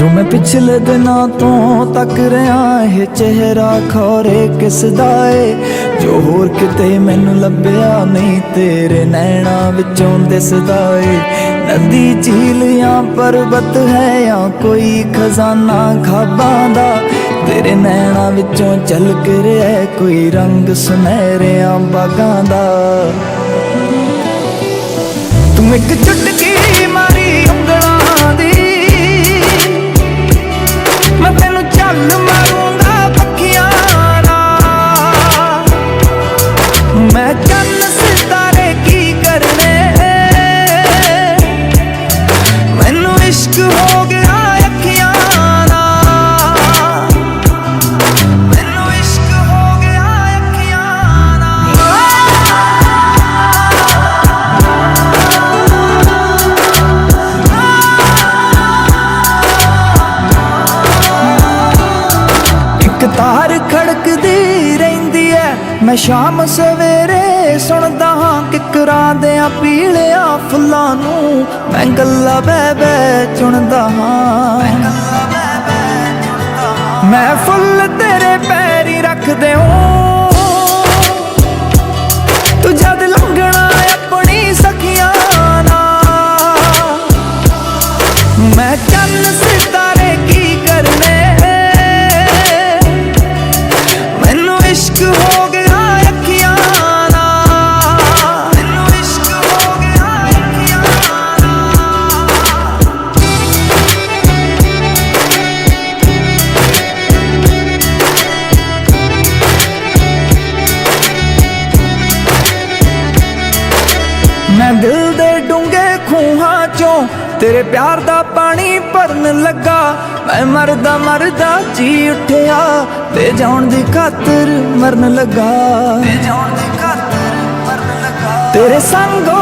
ਜੋ ਮੈਂ ਪਿਛਲੇ ਦਿਨਾਂ ਤੋਂ ਤੱਕ ਰਿਹਾ ਇਹ ਚਿਹਰਾ ਖੋਰੇ ਕਿਸ ਦਾ ਏ? ਜੋ ਹੋਰ ਕਿਤੇ ਮੈਨੂੰ ਲੱਭਿਆ ਨਹੀਂ, ਤੇਰੇ ਨੈਣਾ ਵਿੱਚੋਂ ਦਿਸਦਾ ਏ। ਨਦੀ ਝੀਲ ਜਾਂ ਪਰਬਤ ਹੈ ਜਾਂ ਕੋਈ ਖਜ਼ਾਨਾ ਖਾਬਾਂ ਦਾ? ਤੇਰੇ ਨੈਣਾ ਵਿੱਚੋਂ ਝਲਕ ਰਿਹਾ ਕੋਈ ਰੰਗ ਸੁਨਹਿਰਿਆਂ ਬਾਗਾਂ ਦਾ? ਤੂੰ ਇੱਕ ਚੁਟਕੀ ਮਾਰੀ ਤਾਰ ਖੜਕਦੀ ਰਹਿੰਦੀ ਐ। ਮੈਂ ਸ਼ਾਮ ਸਵੇਰੇ ਸੁਣਦਾ ਹਾਂ ਕਿਕਰਾਂ ਦੇ ਆ ਪੀਲਿਆ ਫੁੱਲਾਂ ਨੂੰ। ਮੈਂ ਗੱਲਾਂ ਬੈ ਬਹਿ ਚੁਣਦਾ ਹਾਂ। ਮੈਂ ਫੁੱਲ ਤੇਰੇ ਪੈਰੀ ਰੱਖਦੇ ਦਿਉ ਤੇਰੇ ਪਿਆਰ ਦਾ ਪਾਣੀ ਭਰਨ ਲੱਗਾ। ਮੈਂ ਮਰਦਾ ਮਰਦਾ ਜੀ ਉੱਠਿਆ। ਤੇ ਜਾਣ ਦੀ ਖਾਤਰ ਮਰਨ ਲੱਗਾ। ਤੇ ਜਾਣ ਦੀ ਖਾਤਰ ਮਰਨ ਲੱਗਾ। ਤੇਰੇ ਸੰਗੋ